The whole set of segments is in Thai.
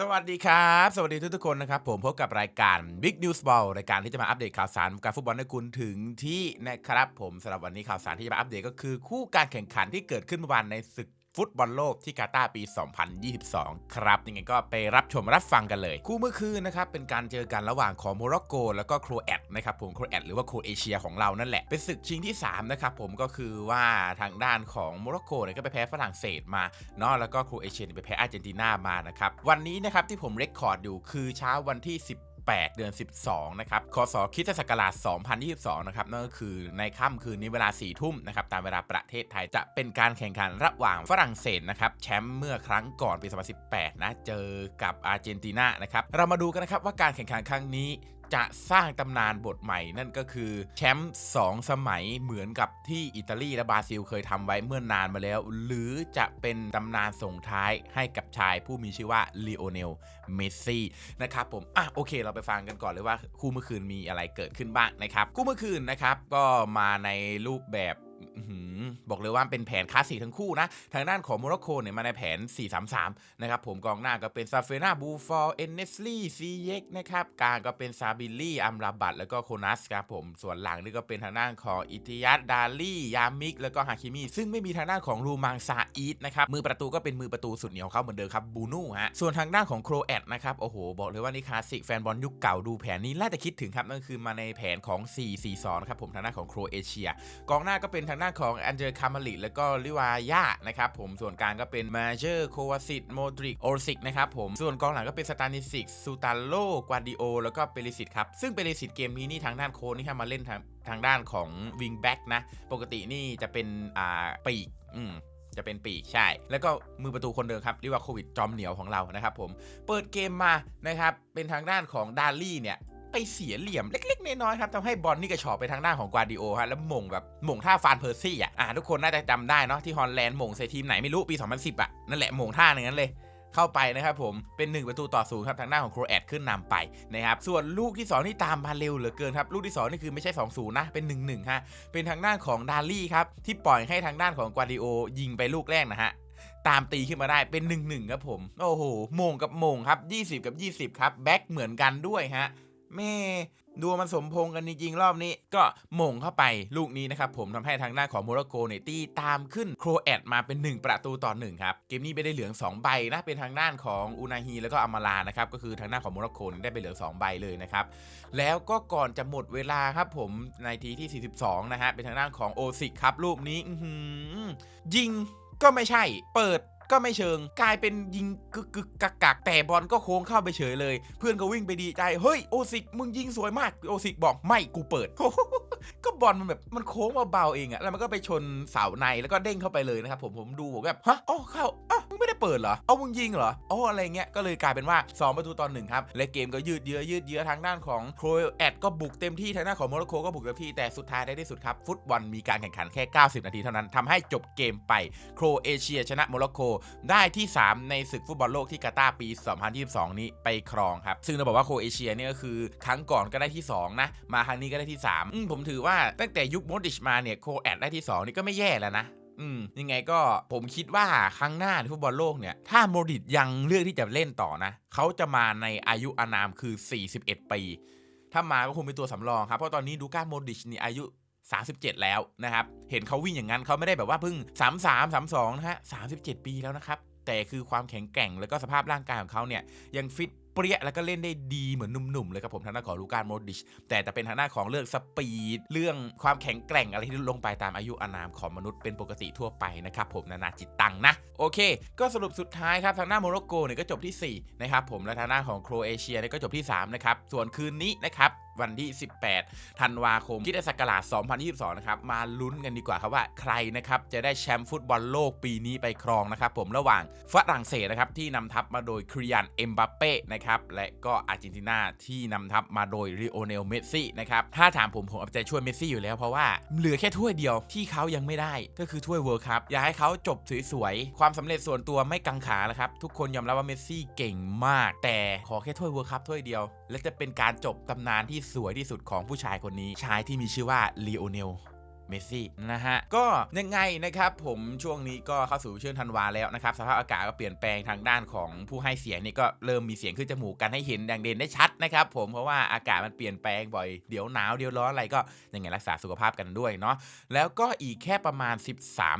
สวัสดีครับ สวัสดีทุกทุกๆคนนะครับ ผมพบกับรายการ Big News Ball รายการที่จะมาอัปเดตข่าวสารการฟุตบอลให้คุณถึงที่นะครับผมสำหรับวันนี้ข่าวสารที่จะมาอัปเดตก็คือคู่การแข่งขันที่เกิดขึ้นเมื่อวานในศึก ฟุตบอลโลกที่กาตาร์ปี 2022 ครับยังไงก็ไปรับชมรับฟังกันเลย คู่เมื่อคืนนะครับเป็นการเจอกันระหว่างของโมร็อกโก แล้วก็โครแอตนะครับผมโครแอตหรือว่าโครเอเชียของเรานั่นแหละ เป็นศึกชิงที่3นะครับผมก็คือว่าทางด้านของโมร็อกโกเนี่ยก็ไปแพ้ฝรั่งเศสมาเนาะแล้วก็โครเอเชียเนี่ยไปแพ้อาร์เจนตินามานะครับวันนี้นะครับที่ผมเรคคอร์ดอยู่คือเช้าวันที่10 8 เดือน 12 นะครับคศคิสตศักราช 2022 นะครับนั่นก็คือในค่ำคืนนี้เวลา 4 ทุ่มนะครับตามเวลาประเทศไทยจะเป็นการแข่งขันระหว่างฝรั่งเศสนะครับแชมป์เมื่อครั้งก่อนปี 2018 นะ เจอกับอาร์เจนตินานะครับเรามาดูกันนะครับว่าการแข่งขันครั้งนี้ จะสร้างตำนานบทใหม่นั่นก็คือแชมป์2สมัยเหมือนกับที่อิตาลีและบราซิลเคยทำไว้เมื่อนานมาแล้ว หรือจะเป็นตำนานส่งท้ายให้กับชายผู้มีชื่อว่าลีโอเนลเมสซี่นะครับผมอะโอเค เราไปฟังกันก่อนเลยว่าคู่เมื่อคืนมีอะไรเกิดขึ้นบ้างนะครับ คู่เมื่อคืนนะครับก็มาในรูปแบบ บอกเลยว่าเป็นแผนคลาสสิกทั้งคู่นะ ทางด้านของโมร็อกโกเนี่ยมาในแผน 4-3-3 นะครับ ผมกองหน้าก็เป็นซาเฟนาบูฟอร์เอนเนสลี่ซีเย็กนะครับกลางก็เป็นซาบิลลี่อัมราบัตแล้วก็โคนัสครับผมส่วนหลังนี่ก็เป็นทางด้านของอิติยัตดาลี่ยามิก แล้วก็ฮาคิมิซึ่งไม่มีทางด้านของรูมังซาอีทนะครับมือประตูก็เป็นมือประตูสุดเหนียวเขาเหมือนเดิมครับบูนูฮะส่วนทางด้านของโครแอตนะครับโอ้โหบอกเลยว่านี่คลาสสิกแฟนบอลยุคเก่าดูแผนนี้น่าจะคิดถึงครับนั่นคือมาในแผนของ 4-4-2นะครับผมทางด้านของโครเอเชีย กองหน้าก็เป็นทางด้านของอันเจอคามาลิแล้วก็ลิวายานะครับผมส่วนกลางก็เป็นมาเจอร์โควาซิตโมดริกโอรสิกนะครับผมส่วนกองหลังก็เป็นสตานิสิกซูตาโลกวาดิโอ แล้วก็เปริสิตครับ ซึ่งเปริสิตเกมนี้นี่ทางด้านโค้ชนี่ถ้ามาเล่นทางทางด้านของวิงแบ็กนะ ปกตินี่จะเป็นอ่าปีกอืมจะเป็นปีกใช่ แล้วก็มือประตูคนเดิมครับลิวาโควิดจอมเหนียวของเรานะครับผม เปิดเกมมานะครับ เป็นทางด้านของดาลี่เนี่ย ไปเสียเหลี่ยมเล็กๆน้อยๆครับทำให้บอลนี่กระชอกไปทางด้านของกวาดิโอฮะแล้วมงแบบมงท่าฟานเพอร์ซี่อะอ่าทุกคนน่าจะจำได้เนาะที่ฮอลแลนด์มงใส่ทีมไหนไม่รู้ปี 2010อะนั่นแหละมงท่าอย่างนั้นเลยเข้าไปนะครับผมเป็น 1 ประตูต่อศูนย์ครับทางด้านของโครแอตขึ้นนำไปนะครับส่วนลูกที่ 2 ที่ตามมาเร็วเหลือเกินครับ ลูกที่ 2 นี่คือไม่ใช่2-0นย์นะ เป็น1-1ฮะเป็นทางด้านของดาลี่ครับที่ปล่อยให้ทางด้านของกวาดิโอ ยิงไปลูกแรกนะฮะตามตีขึ้นมาได้เป็น1-1ครับผม โอ้โหโมงกับโมงครับ 20 กับ 20 ครับแบ็คเหมือนกันด้วยฮะ แม่ดูมันสมพงกันจริงๆรอบนี้ ก็หม่งเข้าไปลูกนี้นะครับผมทำให้ทางด้านของโมร็อกโกเนี่ยตีตามขึ้นโครแอตมาเป็น 1 ประตูต่อ1ครับ เกมนี้ไม่ได้เหลือง 2 ใบนะ เป็นทางด้านของอูนาฮีแล้วก็อามาลานะครับ ก็คือทางด้านของโมร็อกโกได้ไปเหลือง2ใบเลยนะครับ แล้วก็ก่อนจะหมดเวลาครับผมในทีที่ 42 นะฮะเป็นทางด้านของโอซิกครับลูกนี้ยิงก็ไม่ใช่เปิด ก็ไม่เชิง กลายเป็นยิงกึกกึกกักกักแต่บอลก็โค้งเข้าไปเฉยเลย เพื่อนก็วิ่งไปดีใจเฮ้ยโอซิกมึงยิงสวยมากโอซิกบอกไม่กูเปิด ก็บอลมันแบบมันโค้งเบาๆเองอะแล้วมันก็ไปชนเสาในแล้วก็เด้งเข้าไปเลยนะครับผมผมดูผมแบบฮะอ๋อเข้า งไม่ได้เปิดเหรอ เอามึงยิงเหรออ๋อะไรเงี้ย ก็เลยกลายเป็นว่า 2 ประตูตอนหนึ่งครับ และเกมก็ยืดเยื้อยืดเยื้อทางด้านของโครแอตก็บุกเต็มที่ทางด้านของโมร็อกโกก็บุกเต็มที่ แต่สุดท้ายได้ที่สุดครับ ฟุตบอลมีการแข่งขันแค่ 90 นาทีเท่านั้นทำให้จบเกมไป โครเอเชียชนะโมร็อกโกได้ที่ 3 ในศึกฟุตบอลโลกที่กาตาร์ปี 2022 นี้ไปครองครับ ซึ่งเราบอกว่าโครเอเชียเนี่ยก็คือครั้งก่อนก็ได้ที่ 2 นะ มาครั้งนี้ก็ได้ที่3อืมผมถือว่าตั้งแต่ยุคโมดิชมาเนี่ยโครแอตได้ที่ 2 นี่ก็ไม่แย่แล้วนะ อืมยังไงก็ผมคิดว่าครั้งหน้าฟุตบอลโลกเนี่ย ถ้าโมดริดยังเลือกที่จะเล่นต่อนะ เขาจะมาในอายุอานามคือ 41 ปี ถ้ามาก็คงเป็นตัวสำรองครับ เพราะตอนนี้ดูก้าโมดริชนี่อายุ 37 แล้วนะครับ เห็นเขาวิ่งอย่างนั้นเขาไม่ได้แบบว่าเพิ่ง 33 32 นะฮะ 37 ปีแล้วนะครับ แต่คือความแข็งแกร่งแล้วก็สภาพร่างกายของเขาเนี่ยยังฟิต เปรี้ยแล้วก็เล่นได้ดีเหมือนหนุ่มๆเลยครับผมทางด้านของลูการโมดิช แต่จะเป็นทางด้านของเรื่องสปีดเรื่องความแข็งแกร่งอะไรที่ลดลงไปตามอายุอานามของมนุษย์เป็นปกติทั่วไปนะครับผมนานาจิตตังนะ โอเค ก็สรุปสุดท้ายครับทางด้าโมร็อกโกเนี่ยก็จบที่4นะครับผมและทางด้าของโครเอเชียเนี่ยก็จบที่3นะครับส่วนคืนนี้นะครับ วันที่ 18 ธันวาคมคิดศักราช2022 นะครับ มาลุ้นกันดีกว่าครับว่าใครนะครับ จะได้แชมป์ฟุตบอลโลกปีนี้ไปครองนะครับ ผมระหว่างฝรั่งเศสนะครับ ที่นำทัพมาโดยคริยันเอ็มบัปเป้นะครับ และก็อาร์เจนตินาที่นำทัพมาโดยริโอเนลเมสซี่นะครับ ถ้าถามผมผมเอาใจช่วยเมสซี่อยู่แล้วเพราะว่าเหลือแค่ถ้วยเดียวที่เขายังไม่ได้ ก็คือถ้วยเวิร์คัพอยากให้เขาจบสวยๆความสำเร็จส่วนตัวไม่กังขาแล้วครับทุกคนยอมรับว่าเมสซี่เก่งมาก แต่ขอแค่ถ้วยเวิร์คัพถ้วยเดียว และจะเป็นการจบตำนานที่สวยที่สุดของผู้ชายคนนี้ ชายที่มีชื่อว่าลีโอเนล เมสซี่นะฮะ ก็ยังไงนะครับผมช่วงนี้ก็เข้าสู่ช่วงธันวาแล้วนะครับ สภาพอากาศก็เปลี่ยนแปลงทางด้านของผู้ให้เสียงนี่ก็เริ่มมีเสียงขึ้นจมูกกันให้เห็นอย่างเด่นได้ชัดนะครับผมเพราะว่าอากาศมันเปลี่ยนแปลงบ่อยเดี๋ยวหนาวเดี๋ยวร้อนอะไรก็ยังไงรักษาสุขภาพกันด้วยเนาะแล้วก็อีกแค่ประมาณ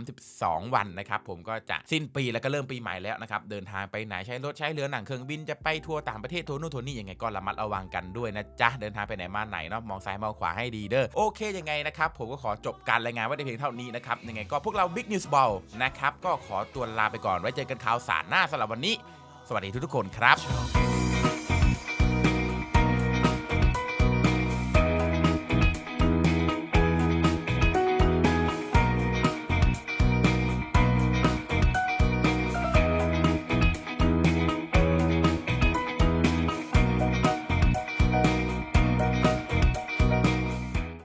13-12 วันนะครับผมก็จะสิ้นปีแล้วก็เริ่มปีใหม่แล้วนะครับเดินทางไปไหนใช้รถใช้เรือหนังเครื่องบินจะไปทัวร์ต่างประเทศทัวร์นู่นทัวร์นี่ยังไงก็ระมัดระวังกันด้วยนะจ๊ะเดินทางไปไหนมาไหนเนาะมองซ้ายมองขวาให้ดีเด้อโอเคยังไงนะครับผมก็ขอจบการรายงานไว้ในเพียงเท่านี้นะครับยังไงก็พวกเรา Big News Ball นะครับก็ขอตัวลาไปก่อนไว้เจอกันข่าวสารหน้าสำหรับวันนี้ สวัสดีทุกๆคนครับ